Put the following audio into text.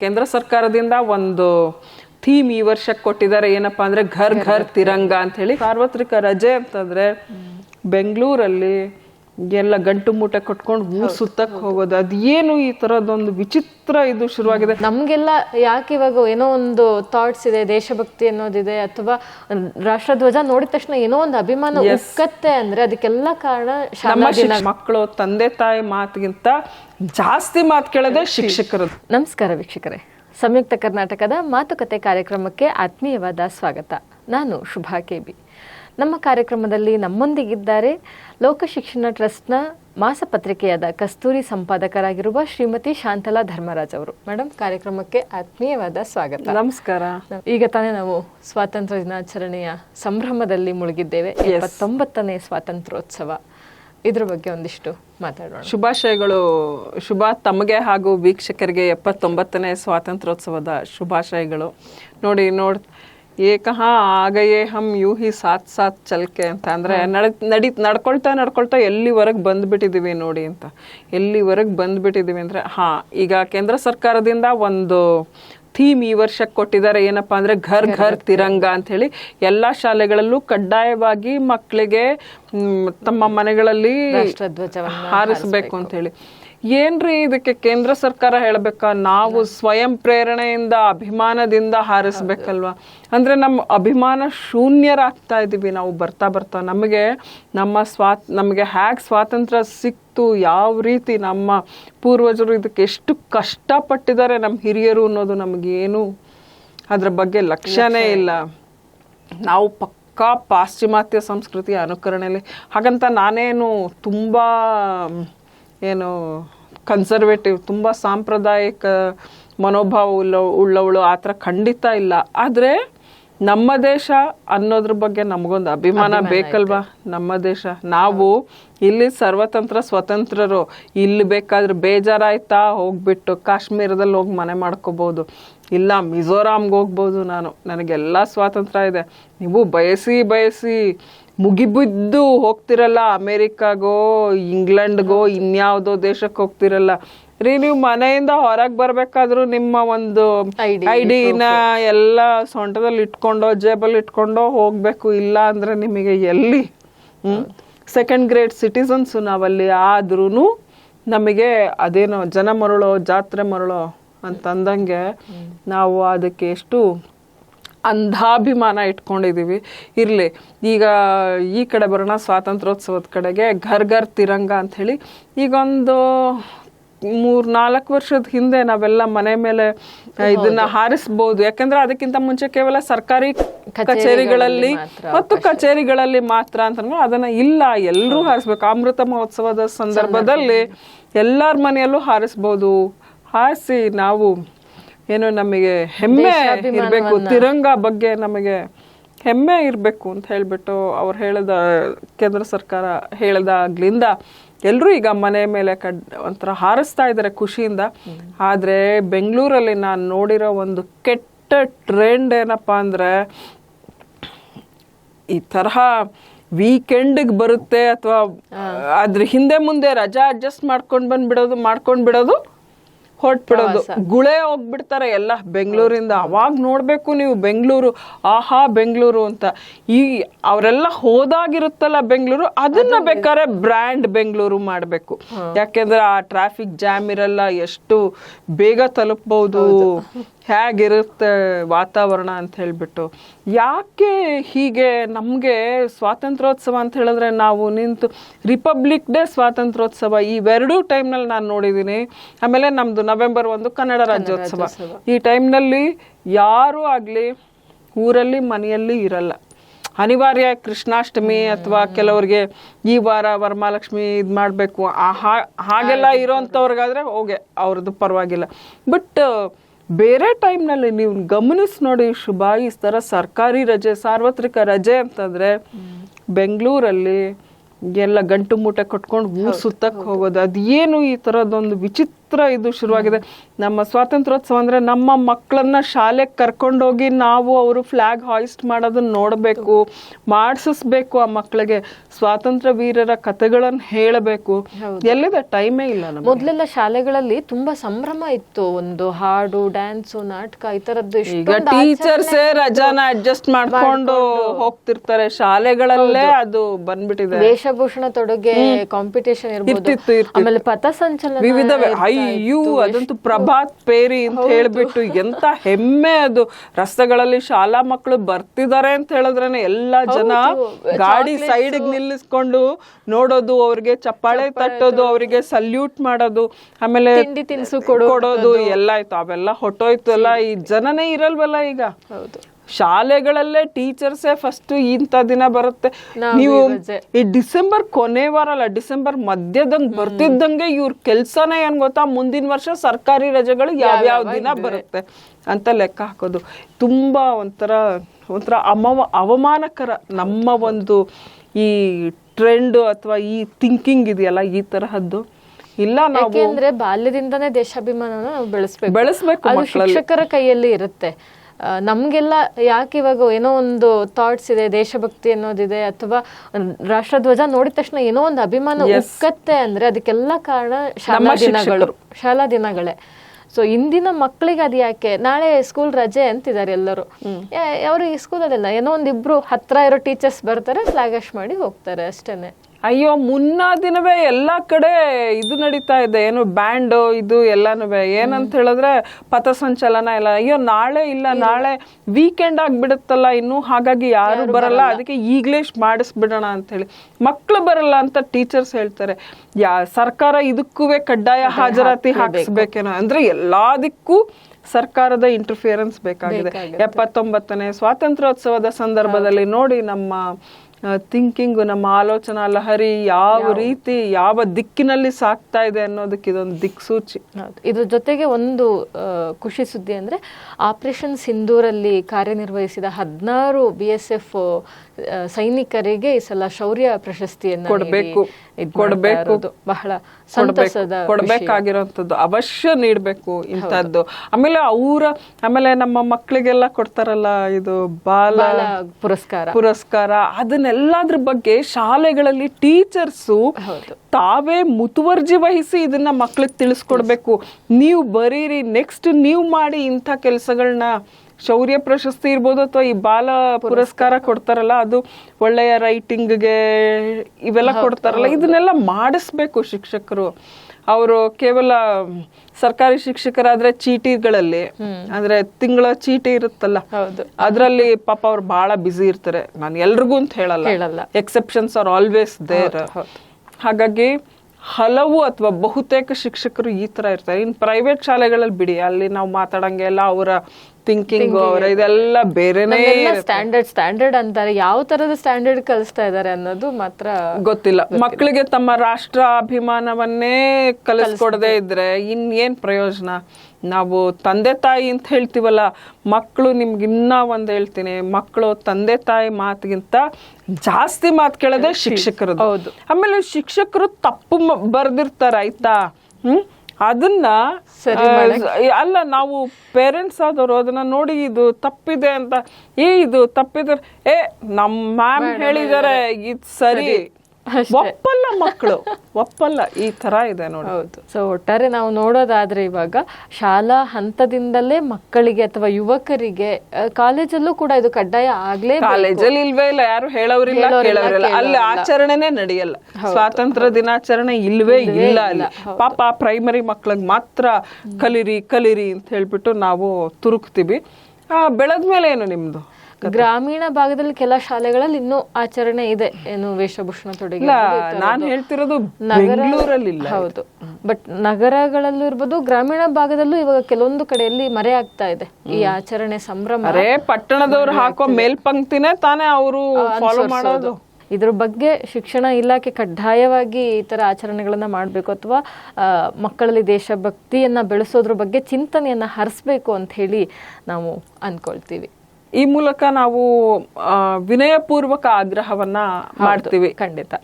ಕೇಂದ್ರ ಸರ್ಕಾರದಿಂದ ಒಂದು ಥೀಮ್ ಈ ವರ್ಷಕ್ಕೆ ಕೊಟ್ಟಿದ್ದಾರೆ. ಏನಪ್ಪಾ ಅಂದ್ರೆ ಘರ್ ಘರ್ ತಿರಂಗ ಅಂತ ಹೇಳಿ. ಸಾರ್ವತ್ರಿಕ ರಜೆ ಅಂತಂದ್ರೆ ಬೆಂಗಳೂರಲ್ಲಿ ಎಲ್ಲ ಗಂಟು ಮೂಟೆ ಕಟ್ಕೊಂಡು ಊರ್ ಸುತ್ತಕ್ ಹೋಗೋದು. ಏನು ಈ ತರದೊಂದು ವಿಚಿತ್ರ ಇದು ಶುರುವಾಗಿದೆ. ನಮ್ಗೆಲ್ಲ ಯಾಕೆ ಇವಾಗ ಏನೋ ಒಂದು ಥಾಟ್ಸ್ ಇದೆ ದೇಶಭಕ್ತಿ ಅನ್ನೋದಿದೆ ಅಥವಾ ರಾಷ್ಟ್ರಧ್ವಜ ನೋಡಿದ ತಕ್ಷಣ ಏನೋ ಒಂದು ಅಭಿಮಾನ ಉಕ್ಕತ್ತೆ ಅಂದ್ರೆ ಅದಕ್ಕೆಲ್ಲ ಕಾರಣ ಮಕ್ಕಳು ತಂದೆ ತಾಯಿ ಮಾತಿಗಿಂತ ಜಾಸ್ತಿ ಮಾತು ಕೇಳೋದೇ ಶಿಕ್ಷಕರು. ನಮಸ್ಕಾರ ವೀಕ್ಷಕರೇ. ಸಂಯುಕ್ತ ಕರ್ನಾಟಕದ ಮಾತುಕತೆ ಕಾರ್ಯಕ್ರಮಕ್ಕೆ ಆತ್ಮೀಯವಾದ ಸ್ವಾಗತ. ನಾನು ಶುಭಾ ಕೆಬಿ ನಮ್ಮ ಕಾರ್ಯಕ್ರಮದಲ್ಲಿ ನಮ್ಮೊಂದಿಗಿದ್ದಾರೆ ಲೋಕಶಿಕ್ಷಣ ಟ್ರಸ್ಟ್ನ ಮಾಸಪತ್ರಿಕೆಯಾದ ಕಸ್ತೂರಿ ಸಂಪಾದಕರಾಗಿರುವ ಶ್ರೀಮತಿ ಶಾಂತಲಾ ಧರ್ಮರಾಜ್ ಅವರು. ಮೇಡಮ್ ಕಾರ್ಯಕ್ರಮಕ್ಕೆ ಆತ್ಮೀಯವಾದ ಸ್ವಾಗತ. ನಮಸ್ಕಾರ. ಈಗ ತಾನೇ ನಾವು ಸ್ವಾತಂತ್ರ್ಯ ದಿನಾಚರಣೆಯ ಸಂಭ್ರಮದಲ್ಲಿ ಮುಳುಗಿದ್ದೇವೆ. ಎಪ್ಪತ್ತೊಂಬತ್ತನೇ ಸ್ವಾತಂತ್ರ್ಯೋತ್ಸವ. ಇದ್ರ ಬಗ್ಗೆ ಒಂದಿಷ್ಟು ಮಾತಾಡೋಣ. ಶುಭಾಶಯಗಳು. ಶುಭ ತಮಗೆ ಹಾಗೂ ವೀಕ್ಷಕರಿಗೆ ಎಪ್ಪತ್ತೊಂಬತ್ತನೇ ಸ್ವಾತಂತ್ರ್ಯೋತ್ಸವದ ಶುಭಾಶಯಗಳು. ನೋಡಿ ನೋಡ್ ಏಕಹ ಆಗಯೇ ಹಮ್ ಯೂಹಿ ಸಾತ್ ಸಾತ್ ಚಲ್ಕೆ ಅಂತ. ಅಂದ್ರೆ ನಡ್ ನಡಿ ನಡ್ಕೊಳ್ತಾ ನಡ್ಕೊಳ್ತಾ ಎಲ್ಲಿವರೆಗೆ ಬಂದ್ಬಿಟ್ಟಿದೀವಿ ನೋಡಿ ಅಂತ. ಎಲ್ಲಿವರೆಗೆ ಬಂದ್ಬಿಟ್ಟಿದೀವಿ ಅಂದ್ರೆ ಹಾ ಈಗ ಕೇಂದ್ರ ಸರ್ಕಾರದಿಂದ ಒಂದು ಥೀಮ್ ಈ ವರ್ಷಕ್ಕೆ ಕೊಟ್ಟಿದ್ದಾರೆ. ಏನಪ್ಪಾ ಅಂದ್ರೆ ಘರ್ ಘರ್ ತಿರಂಗ ಅಂತ ಹೇಳಿ ಎಲ್ಲಾ ಶಾಲೆಗಳಲ್ಲೂ ಕಡ್ಡಾಯವಾಗಿ ಮಕ್ಕಳಿಗೆ ತಮ್ಮ ಮನೆಗಳಲ್ಲಿ ಹಾರಿಸಬೇಕು ಹಾರಿಸ್ಬೇಕು. ಅಂತ ಹೇಳಿ. ಏನ್ರಿ ಇದಕ್ಕೆ ಕೇಂದ್ರ ಸರ್ಕಾರ ಹೇಳ್ಬೇಕಾ? ನಾವು ಸ್ವಯಂ ಪ್ರೇರಣೆಯಿಂದ ಅಭಿಮಾನದಿಂದ ಹಾರಿಸ್ಬೇಕಲ್ವಾ? ಅಂದ್ರೆ ನಮ್ಮ ಅಭಿಮಾನ ಶೂನ್ಯರಾಗ್ತಾ ಇದೀವಿ ನಾವು ಬರ್ತಾ ಬರ್ತಾ. ನಮಗೆ ನಮ್ಮ ಸ್ವಾತ್ ನಮಗೆ ಹ್ಯಾಗ್ ಸ್ವಾತಂತ್ರ್ಯ ಸಿಕ್ತು ಯಾವ ರೀತಿ ನಮ್ಮ ಪೂರ್ವಜರು ಇದಕ್ಕೆ ಎಷ್ಟು ಕಷ್ಟಪಟ್ಟಿದ್ದಾರೆ ನಮ್ಮ ಹಿರಿಯರು ಅನ್ನೋದು ನಮಗೇನು ಅದ್ರ ಬಗ್ಗೆ ಲಕ್ಷ್ಯನೇ ಇಲ್ಲ. ನಾವು ಪಕ್ಕಾ ಪಾಶ್ಚಿಮಾತ್ಯ ಸಂಸ್ಕೃತಿಯ ಅನುಕರಣೆಯಲ್ಲಿ ಹಾಗಂತ ನಾನೇನು ತುಂಬ ಏನು ಕನ್ಸರ್ವೇಟಿವ್ ತುಂಬ ಸಾಂಪ್ರದಾಯಿಕ ಮನೋಭಾವ ಉಳ್ಳ ಉಳ್ಳವಳು ಆ ಥರ ಖಂಡಿತ ಇಲ್ಲ. ಆದರೆ ನಮ್ಮ ದೇಶ ಅನ್ನೋದ್ರ ಬಗ್ಗೆ ನಮಗೊಂದು ಅಭಿಮಾನ ಬೇಕಲ್ವಾ? ನಮ್ಮ ದೇಶ. ನಾವು ಇಲ್ಲಿ ಸರ್ವತಂತ್ರ ಸ್ವತಂತ್ರರು. ಇಲ್ಲಿ ಬೇಕಾದ್ರೆ ಬೇಜಾರಾಯ್ತಾ ಹೋಗ್ಬಿಟ್ಟು ಕಾಶ್ಮೀರದಲ್ಲಿ ಹೋಗಿ ಮನೆ ಮಾಡ್ಕೋಬಹುದು ಇಲ್ಲ ಮಿಜೋರಾಮ್ಗೆ ಹೋಗ್ಬೋದು ನಾನು. ನನಗೆಲ್ಲ ಸ್ವಾತಂತ್ರ್ಯ ಇದೆ. ನೀವು ಬಯಸಿ ಬಯಸಿ ಮುಗಿಬಿದ್ದು ಹೋಗ್ತಿರಲ್ಲ ಅಮೇರಿಕಾಗೋ ಇಂಗ್ಲೆಂಡ್ಗೋ ಇನ್ಯಾವುದೋ ದೇಶಕ್ಕೆ ಹೋಗ್ತಿರಲ್ಲ. ರೀ ನೀವು ಮನೆಯಿಂದ ಹೊರಗೆ ಬರಬೇಕಾದ್ರೂ ನಿಮ್ಮ ಒಂದು ಐ ಐಡಿನ ಎಲ್ಲ ಸೊಂಟದಲ್ಲಿ ಇಟ್ಕೊಂಡೋ ಜೇಬಲ್ಲಿ ಇಟ್ಕೊಂಡೋ ಹೋಗಬೇಕು ಇಲ್ಲ ಅಂದರೆ ನಿಮಗೆ ಎಲ್ಲಿ? ಸೆಕೆಂಡ್ ಗ್ರೇಡ್ ಸಿಟಿಸನ್ಸು ನಾವಲ್ಲಿ ಆದ್ರೂ ನಮಗೆ ಅದೇನೋ ಜನ ಮರಳೋ ಜಾತ್ರೆ ಮರಳೋ ಅಂತಂದಂಗೆ ನಾವು ಅದಕ್ಕೆ ಎಷ್ಟು ಅಂಧಾಭಿಮಾನ ಇಟ್ಕೊಂಡಿದ್ದೀವಿ ಇರಲಿ ಈಗ ಈ ಕಡೆ ಬರೋಣ ಸ್ವಾತಂತ್ರ್ಯೋತ್ಸವದ ಕಡೆಗೆ ಘರ್ ಘರ್ ತಿರಂಗ ಅಂತ ಹೇಳಿ ಮೂರು ಒಂದು ಮೂರ್ ನಾಲ್ಕು ವರ್ಷದ ಹಿಂದೆ ನಾವೆಲ್ಲ ಮನೆ ಮೇಲೆ ಇದನ್ನ ಹಾರಿಸ್ಬೋದು. ಯಾಕಂದ್ರೆ ಅದಕ್ಕಿಂತ ಮುಂಚೆ ಕೇವಲ ಸರ್ಕಾರಿ ಕಚೇರಿಗಳಲ್ಲಿ ಮತ್ತು ಕಚೇರಿಗಳಲ್ಲಿ ಮಾತ್ರ ಅಂತ ಅದನ್ನ ಇಲ್ಲ. ಎಲ್ಲರೂ ಹಾರಿಸ್ಬೇಕು. ಅಮೃತ ಮಹೋತ್ಸವದ ಸಂದರ್ಭದಲ್ಲಿ. ಎಲ್ಲರ ಮನೆಯಲ್ಲೂ ಹಾರಿಸ್ಬೋದು. ಹಾರಿಸಿ ನಾವು ಏನು ನಮಗೆ ಹೆಮ್ಮೆ ಇರಬೇಕು ತಿರಂಗ ಬಗ್ಗೆ ನಮಗೆ ಹೆಮ್ಮೆ ಇರಬೇಕು ಅಂತ ಹೇಳಿಬಿಟ್ಟು ಅವ್ರು ಹೇಳಿದ ಕೇಂದ್ರ ಸರ್ಕಾರ ಹೇಳಿದಾಗ್ಲಿಂದ ಎಲ್ಲರೂ ಈಗ ಮನೆ ಮೇಲೆ ಕಡ್ ಒಂಥರ ಹಾರಿಸ್ತಾ ಇದ್ದಾರೆ ಖುಷಿಯಿಂದ. ಆದರೆ ಬೆಂಗಳೂರಲ್ಲಿ ನಾನು ನೋಡಿರೋ ಒಂದು ಕೆಟ್ಟ ಟ್ರೆಂಡ್ ಏನಪ್ಪಾ ಅಂದ್ರೆ ಈ ತರಹ ವೀಕೆಂಡ್ಗೆ ಬರುತ್ತೆ ಅಥವಾ ಅದ್ರ ಹಿಂದೆ ಮುಂದೆ ರಜಾ ಅಡ್ಜಸ್ಟ್ ಮಾಡ್ಕೊಂಡ್ ಬಂದ್ಬಿಡೋದು ಮಾಡ್ಕೊಂಡ್ ಬಿಡೋದು ಹೊರಟ್ಬಿಡೋದು ಗುಳೆ ಹೋಗ್ಬಿಡ್ತಾರೆ ಎಲ್ಲ. ಬೆಂಗಳೂರಿಂದ ಅವಾಗ ನೋಡಬೇಕು ನೀವು ಬೆಂಗಳೂರು. ಆಹಾ ಬೆಂಗಳೂರು ಅಂತ. ಈ ಅವರೆಲ್ಲ ಹೋದಾಗಿರುತ್ತಲ್ಲ ಬೆಂಗಳೂರು ಅದನ್ನ ಬೇಕಾದ್ರೆ ಬ್ರ್ಯಾಂಡ್ ಬೆಂಗಳೂರು ಮಾಡಬೇಕು. ಯಾಕೆಂದ್ರೆ ಆ ಟ್ರಾಫಿಕ್ ಜಾಮ್ ಇರಲ್ಲ ಎಷ್ಟು ಬೇಗ ತಲುಪಬಹುದು ಹೇಗಿರುತ್ತೆ ವಾತಾವರಣ ಅಂತ ಹೇಳ್ಬಿಟ್ಟು. ಯಾಕೆ ಹೀಗೆ ನಮಗೆ ಸ್ವಾತಂತ್ರ್ಯೋತ್ಸವ ಅಂತ ಹೇಳಿದ್ರೆ ನಾವು ನಿಂತು ರಿಪಬ್ಲಿಕ್ ಡೇ ಸ್ವಾತಂತ್ರ್ಯೋತ್ಸವ ಇವೆರಡೂ ಟೈಮ್ನಲ್ಲಿ ನಾನು ನೋಡಿದ್ದೀನಿ ಆಮೇಲೆ ನಮ್ಮದು ನವೆಂಬರ್ ಒಂದು ಕನ್ನಡ ರಾಜ್ಯೋತ್ಸವ. ಈ ಟೈಮ್ನಲ್ಲಿ ಯಾರೂ ಆಗಲಿ ಊರಲ್ಲಿ ಮನೆಯಲ್ಲಿ ಇರಲ್ಲ. ಅನಿವಾರ್ಯ ಕೃಷ್ಣಾಷ್ಟಮಿ ಅಥವಾ ಕೆಲವರಿಗೆ ಈ ವಾರ ವರಮಹಾಲಕ್ಷ್ಮಿ ಇದು ಮಾಡಬೇಕು. ಹಾಗೆಲ್ಲ ಇರೋಂಥವ್ರಿಗಾದರೆ ಹೋಗೆ ಅವ್ರದ್ದು ಪರವಾಗಿಲ್ಲ. ಬಟ್ ಬೇರೆ ಟೈಮ್ನಲ್ಲಿ ನೀವು ಗಮನಿಸಿ ನೋಡಿ ಶುಭಾ ಈ ಥರ ಸರ್ಕಾರಿ ರಜೆ ಸಾರ್ವತ್ರಿಕ ರಜೆ ಅಂತಂದರೆ ಬೆಂಗಳೂರಲ್ಲಿ ಎಲ್ಲ ಗಂಟು ಮೂಟೆ ಕಟ್ಕೊಂಡು ಊರು ಸುತ್ತಕ್ಕೆ ಹೋಗೋದು ಅದೇನು ಈ ಥರದ್ದೊಂದು ವಿಚಿತ್ರ ಇದು ಶುರುವಾಗಿದೆ. ನಮ್ಮ ಸ್ವಾತಂತ್ರ್ಯೋತ್ಸವ ಅಂದ್ರೆ ನಮ್ಮ ಮಕ್ಕಳನ್ನ ಶಾಲೆಗೆ ಕರ್ಕೊಂಡೋಗಿ ನಾವು ಅವರು ಫ್ಲಾಗ್ ಹಾಯಿಸ್ಟ್ ಮಾಡೋದನ್ನ ನೋಡಬೇಕು ಮಾಡಿಸಬೇಕು ಆ ಮಕ್ಕಳಿಗೆ. ಸ್ವಾತಂತ್ರ್ಯ ವೀರರ ಕಥೆಗಳನ್ನು ಹೇಳಬೇಕು. ಎಲ್ಲಿದೆ? ಟೈಮೇ ಇಲ್ಲ ಮೊದಲೆಲ್ಲ ಶಾಲೆಗಳಲ್ಲಿ ತುಂಬಾ ಸಂಭ್ರಮ ಇತ್ತು. ಒಂದು ಹಾಡು ಡ್ಯಾನ್ಸು ನಾಟಕ ಈ ತರದ್ದು ಈಗ ಟೀಚರ್ಸೇ ರಜಾನ ಅಡ್ಜಸ್ಟ್ ಮಾಡ್ಕೊಂಡು ಹೋಗ್ತಿರ್ತಾರೆ. ಶಾಲೆಗಳಲ್ಲೇ ಅದು ಬಂದ್ಬಿಟ್ಟಿದೆ. ವೇಷಭೂಷಣ ತೊಡುಗೆ ಕಾಂಪಿಟೇಷನ್ ಇರ್ಬೋದು. ಆಮೇಲೆ ಪಥಸಂಚಲನ ವಿವಿಧ ಅಯ್ಯೂ. ಅದಂತೂ ಪ್ರಭಾತ್ ಪೇರಿ ಅಂತ ಹೇಳ್ಬಿಟ್ಟು ಎಂತ ಹೆಮ್ಮೆ ಅದು. ರಸ್ತೆಗಳಲ್ಲಿ ಶಾಲಾ ಮಕ್ಕಳು ಬರ್ತಿದ್ದಾರೆ ಅಂತ ಹೇಳಿದ್ರೇನೆ ಎಲ್ಲಾ ಜನ ಗಾಡಿ ಸೈಡ್ ನಿಲ್ಲಿಸ್ಕೊಂಡು ನೋಡೋದು ಅವ್ರಿಗೆ ಚಪ್ಪಾಳೆ ತಟ್ಟೋದು ಅವರಿಗೆ ಸಲ್ಯೂಟ್ ಮಾಡೋದು ಆಮೇಲೆ ತಿಂಡಿ ತಿನಿಸು ಕೊಡೋದು. ಎಲ್ಲ ಆಯ್ತು. ಅವೆಲ್ಲ ಹೊಟ್ಟೋಯ್ತು ಅಲ್ಲ ಈ ಜನನೇ ಇರಲ್ವಲ್ಲ ಈಗ. ಹೌದು. ಶಾಲೆಗಳಲ್ಲೇ ಟೀಚರ್ಸೇ ಫಸ್ಟ್ ಇಂಥ ದಿನ ಬರುತ್ತೆ. ನೀವು ಈ ಡಿಸೆಂಬರ್ ಕೊನೆ ವಾರ ಅಲ್ಲ ಡಿಸೆಂಬರ್ ಮಧ್ಯದಂಗ್ ಬರ್ತಿದ್ದಂಗೆ ಇವ್ರ ಕೆಲ್ಸನೇ ಏನ್ ಗೊತ್ತಾ? ಮುಂದಿನ ವರ್ಷ ಸರ್ಕಾರಿ ರಜೆಗಳು ಯಾವ್ಯಾವ ದಿನ ಬರುತ್ತೆ ಅಂತ ಲೆಕ್ಕ ಹಾಕೋದು. ತುಂಬಾ ಒಂಥರ ಒಂಥರ ಅಮವ ಅವಮಾನಕರ ನಮ್ಮ ಒಂದು ಈ ಟ್ರೆಂಡ್ ಅಥವಾ ಈ ಥಿಂಕಿಂಗ್ ಇದೆಯಲ್ಲ ಈ ತರಹದ್ದು. ಇಲ್ಲ ನಾವು ಅಂದ್ರೆ ಬಾಲ್ಯದಿಂದನೇ ದೇಶಾಭಿಮಾನ ಬೆಳೆಸ್ಬೇಕು. ಬೆಳೆಸ್ಬೇಕು ಶಿಕ್ಷಕರ ಕೈಯಲ್ಲಿ ಇರುತ್ತೆ. ನಮ್ಗೆಲ್ಲ ಯಾಕೆ ಇವಾಗ ಏನೋ ಒಂದು ಥಾಟ್ಸ್ ಇದೆ ದೇಶಭಕ್ತಿ ಅನ್ನೋದಿದೆ ಅಥವಾ ರಾಷ್ಟ್ರಧ್ವಜ ನೋಡಿದ ತಕ್ಷಣ ಏನೋ ಒಂದು ಅಭಿಮಾನ ಉಕ್ಕತ್ತೆ ಅಂದ್ರೆ ಅದಕ್ಕೆಲ್ಲ ಕಾರಣ ಶಾಲಾ ದಿನಗಳು. ಶಾಲಾ ದಿನಗಳೇ. ಸೊ ಇಂದಿನ ಮಕ್ಕಳಿಗೆ ಅದು ಯಾಕೆ? ನಾಳೆ ಸ್ಕೂಲ್ ರಜೆ ಅಂತಿದ್ದಾರೆ ಎಲ್ಲರೂ. ಅವರು ಈ ಸ್ಕೂಲಲ್ಲೆಲ್ಲ ಏನೋ ಒಂದಿಬ್ರು ಹತ್ರ ಇರೋ ಟೀಚರ್ಸ್ ಬರ್ತಾರೆ ಫ್ಲಾಗ್ ಮಾಡಿ ಹೋಗ್ತಾರೆ ಅಷ್ಟೇನೆ. ಅಯ್ಯೋ ಮುನ್ನ ದಿನವೇ ಎಲ್ಲ ಕಡೆ ಇದು ನಡೀತಾ ಇದೆ. ಏನು ಬ್ಯಾಂಡ್ ಇದು ಎಲ್ಲಾನು ಏನಂತ ಹೇಳಿದ್ರೆ ಪಥಸಂಚಲನ ಇಲ್ಲ ಅಯ್ಯೋ ನಾಳೆ ಇಲ್ಲ ನಾಳೆ ವೀಕೆಂಡ್ ಆಗ್ಬಿಡುತ್ತಲ್ಲ ಇನ್ನು. ಹಾಗಾಗಿ ಯಾರು ಬರಲ್ಲ. ಅದಕ್ಕೆ ಈಗಲೇ ಮಾಡಿಸ್ಬಿಡೋಣ ಅಂತ ಹೇಳಿ. ಮಕ್ಳು ಬರಲ್ಲ ಅಂತ ಟೀಚರ್ಸ್ ಹೇಳ್ತಾರೆ. ಯಾ ಸರ್ಕಾರ ಇದಕ್ಕೂ ಕಡ್ಡಾಯ ಹಾಜರಾತಿ ಹಾಕಿಸ್ಬೇಕೇನೋ. ಅಂದ್ರೆ ಎಲ್ಲದಕ್ಕೂ ಸರ್ಕಾರದ ಇಂಟರ್ಫಿಯರೆನ್ಸ್ ಬೇಕಾಗಿದೆ. ಎಪ್ಪತ್ತೊಂಬತ್ತನೇ ಸ್ವಾತಂತ್ರ್ಯೋತ್ಸವದ ಸಂದರ್ಭದಲ್ಲಿ ನೋಡಿ ನಮ್ಮ ಥಿಂಕಿಂಗ್ ನಮ್ಮ ಆಲೋಚನಾ ಲಹರಿ ಯಾವ ರೀತಿ ಯಾವ ದಿಕ್ಕಿನಲ್ಲಿ ಸಾಕ್ತಾ ಇದೆ ಅನ್ನೋದಕ್ಕೆ ಇದೊಂದು ದಿಕ್ಸೂಚಿ. ಇದ್ರ ಜೊತೆಗೆ ಒಂದು ಖುಷಿ ಸುದ್ದಿ ಅಂದ್ರೆ ಆಪರೇಷನ್ ಸಿಂಧೂರಲ್ಲಿ ಕಾರ್ಯನಿರ್ವಹಿಸಿದ ಹದಿನಾರು ಬಿ ಎಸ್ ಎಫ್ ಸೈನಿಕರಿಗೆ ಈ ಸಲ ಶೌರ್ಯ ಪ್ರಶಸ್ತಿಯನ್ನು ಕೊಡಬೇಕು ಕೊಡ್ಬೇಕು. ಬಹಳ ಸಂತಸದ ಕೊಡ್ಬೇಕಾಗಿರೋಂಥದ್ದು ಅವಶ್ಯ ನೀಡ್ಬೇಕು ಇಂಥದ್ದು. ಆಮೇಲೆ ಅವರ ಆಮೇಲೆ ನಮ್ಮ ಮಕ್ಕಳಿಗೆಲ್ಲ ಕೊಡ್ತಾರಲ್ಲ ಇದು ಬಾಲ ಪುರಸ್ಕಾರ. ಪುರಸ್ಕಾರ ಪುರಸ್ಕಾರ ಅದನ್ನೆಲ್ಲದ್ರ ಬಗ್ಗೆ ಶಾಲೆಗಳಲ್ಲಿ ಟೀಚರ್ಸು ತಾವೇ ಮುತುವರ್ಜಿ ವಹಿಸಿ ಇದನ್ನ ಮಕ್ಳಿಗೆ ತಿಳಿಸ್ಕೊಡ್ಬೇಕು. ನೀವು ಬರೀರಿ ನೆಕ್ಸ್ಟ್ ನೀವು ಮಾಡಿ ಇಂಥ ಕೆಲಸಗಳನ್ನ ಶೌರ್ಯ ಪ್ರಶಸ್ತಿ ಇರ್ಬೋದು ಅಥವಾ ಈ ಬಾಲ ಪುರಸ್ಕಾರ ಕೊಡ್ತಾರಲ್ಲ ಅದು ಒಳ್ಳೆಯ ರೈಟಿಂಗ್ಗೆ ಇವೆಲ್ಲ ಕೊಡ್ತಾರಲ್ಲ ಇದನ್ನೆಲ್ಲ ಮಾಡಿಸ್ಬೇಕು ಶಿಕ್ಷಕರು. ಅವರು ಕೇವಲ ಸರ್ಕಾರಿ ಶಿಕ್ಷಕರಾದ್ರೆ ಚೀಟಿಗಳಲ್ಲಿ ಅಂದ್ರೆ ತಿಂಗಳ ಚೀಟಿ ಇರುತ್ತಲ್ಲ ಅದರಲ್ಲಿ ಅದ್ರಲ್ಲಿ ಪಾಪ ಅವ್ರು ಬಹಳ ಬ್ಯುಸಿ ಇರ್ತಾರೆ. ನಾನು ಎಲ್ರಿಗೂ ಅಂತ ಹೇಳಲ್ಲ. ಹೇಳಲ್ಲ. ಎಕ್ಸೆಪ್ಷನ್ಸ್ ಆರ್ ಆಲ್ವೇಸ್ ದೇರ್ ಹಾಗಾಗಿ ಹಲವು ಅಥವಾ ಬಹುತೇಕ ಶಿಕ್ಷಕರು ಈ ತರ ಇರ್ತಾರೆ. ಇನ್ ಪ್ರೈವೇಟ್ ಶಾಲೆಗಳಲ್ಲಿ ಬಿಡಿ ಅಲ್ಲಿ ನಾವು ಮಾತಾಡಂಗೆಲ್ಲ ಅವರ ಥಿಂಕಿಂಗ್ ಅವರ ಇದೆಲ್ಲ ಬೇರೆನೇ ಸ್ಟ್ಯಾಂಡರ್ಡ್ ಸ್ಟ್ಯಾಂಡರ್ಡ್ ಅಂತಾರೆ. ಯಾವ ತರದ ಸ್ಟ್ಯಾಂಡರ್ಡ್ ಕಲಿಸ್ತಾ ಇದಾರೆ ಅನ್ನೋದು ಮಾತ್ರ ಗೊತ್ತಿಲ್ಲ. ಮಕ್ಕಳಿಗೆ ತಮ್ಮ ರಾಷ್ಟ್ರ ಅಭಿಮಾನವನ್ನೇ ಕಲಿಸ್ಕೊಡದೇ ಇದ್ರೆ ಇನ್ ಏನ್ ಪ್ರಯೋಜನ? ನಾವು ತಂದೆ ತಾಯಿ ಅಂತ ಹೇಳ್ತೀವಲ್ಲ ಮಕ್ಕಳು ನಿಮ್ಗೆ ಇನ್ನ ಒಂದು ಹೇಳ್ತೀನಿ. ಮಕ್ಕಳು ತಂದೆ ತಾಯಿ ಮಾತಿಗಿಂತ ಜಾಸ್ತಿ ಮಾತು ಕೇಳೋದೇ ಶಿಕ್ಷಕರದ್ದು. ಹೌದು. ಆಮೇಲೆ ಶಿಕ್ಷಕರು ತಪ್ಪು ಬರ್ದಿರ್ತಾರೆ ಬರ್ದಿರ್ತಾರ ಆಯ್ತಾ? ಹ್ಮ್? ಅದನ್ನ ಅಲ್ಲ ನಾವು ಪೇರೆಂಟ್ಸ್ ಆದವರು ಅದನ್ನ ನೋಡಿ ಇದು ತಪ್ಪಿದೆ ಅಂತ ಏ ಇದು ತಪ್ಪಿದ್ರೆ ಏ ನಮ್ಮ ಮ್ಯಾಮ್ ಹೇಳಿದಾರೆ ಇದು ಸರಿ. ಒಪ್ಪಲ್ಲ ಮಕ್ಕಳು ಒಪ್ಪಲ್ಲ. ಈ ತರ ಇದೆ ನೋಡಿ. ಹೌದು. ಸೊ ಒಟ್ಟಾರೆ ನಾವು ನೋಡೋದಾದ್ರೆ ಇವಾಗ ಶಾಲಾ ಹಂತದಿಂದಲೇ ಮಕ್ಕಳಿಗೆ ಅಥವಾ ಯುವಕರಿಗೆ ಕಾಲೇಜಲ್ಲೂ ಕೂಡ ಇದು ಕಡ್ಡಾಯ ಆಗ್ಲೇ ಕಾಲೇಜಲ್ಲಿ ಇಲ್ವೇ ಇಲ್ಲ. ಯಾರು ಹೇಳೋರಿಲ್ಲ ಕೇಳೋರಿಲ್ಲ ಅಲ್ಲಿ ಆಚರಣೆನೇ ನಡೆಯಲ್ಲ. ಸ್ವಾತಂತ್ರ್ಯ ದಿನಾಚರಣೆ ಇಲ್ವೇ ಇಲ್ಲ ಅಲ್ಲಿ. ಪಾಪ ಪ್ರೈಮರಿ ಮಕ್ಳಿಗೆ ಮಾತ್ರ ಕಲಿರಿ ಕಲಿರಿ ಅಂತ ಹೇಳ್ಬಿಟ್ಟು ನಾವು ತುರುಕ್ತಿವಿ. ಆ ಬೆಳೆದ್ಮೇಲೆ ಏನು ನಿಮ್ದು? ಗ್ರಾಮೀಣ ಭಾಗದಲ್ಲಿ ಕೆಲ ಶಾಲೆಗಳಲ್ಲಿ ಇನ್ನೂ ಆಚರಣೆ ಇದೆ ಏನು ವೇಷಭೂಷಣ ತೊಡಗಿ ನಾನು ಹೇಳ್ತಿರೋದು ಬೆಂಗಳೂರಲ್ಲಿ ಹೌದು. ಬಟ್ ನಗರಗಳಲ್ಲೂ ಇರ್ಬೋದು ಗ್ರಾಮೀಣ ಭಾಗದಲ್ಲೂ ಇವಾಗ ಕೆಲವೊಂದು ಕಡೆಯಲ್ಲಿ ಮರೆ ಆಗ್ತಾ ಇದೆ. ಈ ಆಚರಣೆ ಸಂಭ್ರಮ. ಪಟ್ಟಣದವ್ರು ಹಾಕೋ ಮೇಲ್ಪಂಕ್ತಿನೇ ತಾನೇ ಅವರು ಫಾಲೋ ಮಾಡೋದು. ಇದ್ರ ಬಗ್ಗೆ ಶಿಕ್ಷಣ ಇಲಾಖೆ ಕಡ್ಡಾಯವಾಗಿ ಈ ತರ ಆಚರಣೆಗಳನ್ನ ಮಾಡಬೇಕು ಅಥವಾ ಮಕ್ಕಳಲ್ಲಿ ದೇಶಭಕ್ತಿಯನ್ನ ಬೆಳೆಸೋದ್ರ ಬಗ್ಗೆ ಚಿಂತನೆಯನ್ನ ಹರಿಸ್ಬೇಕು ಅಂತ ಹೇಳಿ ನಾವು ಅನ್ಕೊಳ್ತೀವಿ. ಈ ಮೂಲಕ ನಾವು ವಿನಯಪೂರ್ವಕ ಆಗ್ರಹವನ್ನ ಮಾಡ್ತೀವಿ. ಖಂಡಿತ.